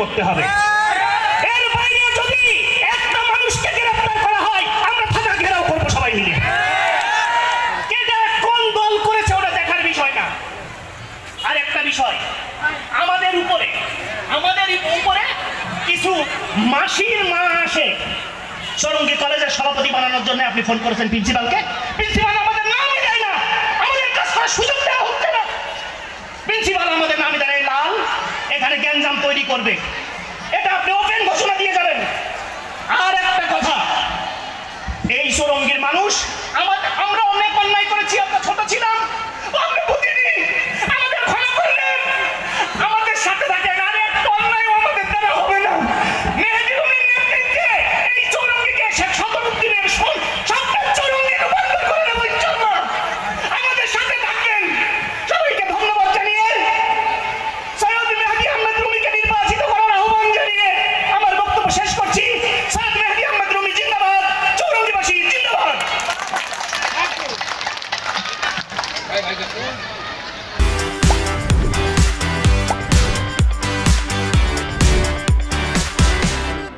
করতে হবে। এর যদি একটা মানুষকে করা হয় আমরা ঘেরাও করব সবাই মিলে। কোন দল করেছে দেখার আর একটা বিষয় আমাদের উপরে আমাদের উপরে কিছু মাসির মা আসে। কলেজের সভাপতি বানানোর জন্য আপনি ফোন করেছেন প্রিন্সিপালকে। প্রিন্সিপাল আমাদের আমাদের সুযোগ দেওয়া না। প্রিন্সিপাল আমাদের নামই দেয় না, এই লাল এখানে গ্যাঞ্জাম তৈরি করবে। এটা আপনি ওপেন ঘোষণা দিয়ে যাবেন। আর একটা কথা, এই সুরঙ্গের মানুষ আমার আমরা অনেক অন্যায় Right, I just want.